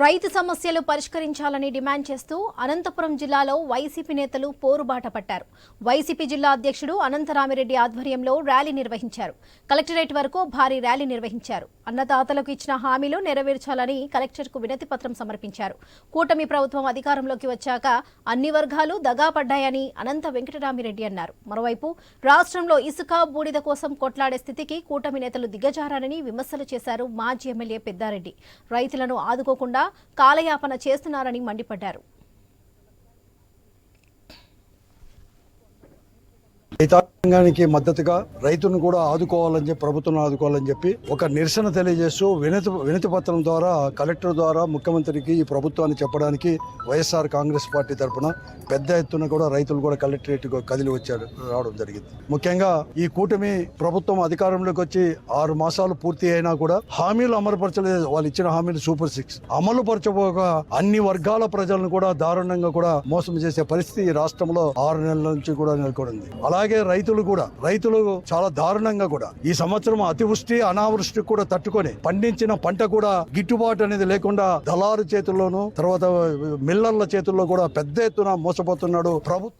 రైతు సమస్యలు పరిష్కరించాలని డిమాండ్ చేస్తూ అనంతపురం జిల్లాలో వైసీపీ నేతలు పోరుబాట పట్టారు. వైసీపీ జిల్లా అధ్యక్షుడు అనంతరామిరెడ్డి ఆధ్వర్యంలో ర్యాలీ నిర్వహించారు. కలెక్టరేట్ వరకు భారీ ర్యాలీ నిర్వహించారు. అన్నదాతలకు ఇచ్చిన హామీలు నెరవేర్చాలని కలెక్టర్కు వినతి పత్రం సమర్పించారు. కూటమి ప్రభుత్వం అధికారంలోకి వచ్చాక అన్ని వర్గాలు దగా పడ్డాయని అనంత వెంకటరామిరెడ్డి అన్నారు. మరోవైపు రాష్ట్రంలో ఇసుక బూడిద కోసం కొట్లాడే స్థితికి కూటమి నేతలు దిగజారని విమర్శలు చేశారు మాజీ ఎమ్మెల్యే పెద్దారెడ్డి. రైతులను ఆదుకోకుండా కాలయాపన చేస్తున్నారని మండిపడ్డారు. రైతాంగానికి మద్దతుగా రైతును కూడా ఆదుకోవాలని చెప్పి ప్రభుత్వం ఆదుకోవాలని చెప్పి ఒక నిరసన తెలియజేస్తూ వినతి వినతి పత్రం ద్వారా కలెక్టర్ ద్వారా ముఖ్యమంత్రికి ఈ ప్రభుత్వాన్ని చెప్పడానికి వైఎస్ఆర్ కాంగ్రెస్ పార్టీ తరఫున పెద్ద ఎత్తున కూడా రైతులు కూడా కలెక్టరేట్ కదిలి వచ్చారు రావడం జరిగింది. ముఖ్యంగా ఈ కూటమి ప్రభుత్వం అధికారంలోకి వచ్చి ఆరు మాసాలు పూర్తి అయినా కూడా హామీలు అమలుపరచలేదు. వాళ్ళు ఇచ్చిన హామీలు సూపర్ సిక్స్. అమలుపరచబోక అన్ని వర్గాల ప్రజలను కూడా దారుణంగా కూడా మోసం చేసే పరిస్థితి రాష్ట్రంలో ఆరు నెలల నుంచి కూడా నెలకొంది అలాగే రైతులు కూడా రైతులు చాలా దారుణంగా కూడా ఈ సంవత్సరం అతివృష్టి అనావృష్టి కూడా తట్టుకొని పండించిన పంట కూడా గిట్టుబాటు అనేది లేకుండా దళారు చేతుల్లోనూ తర్వాత మిల్లర్ల చేతుల్లో కూడా పెద్ద ఎత్తున మోసపోతున్నాడు ప్రభుత్వం.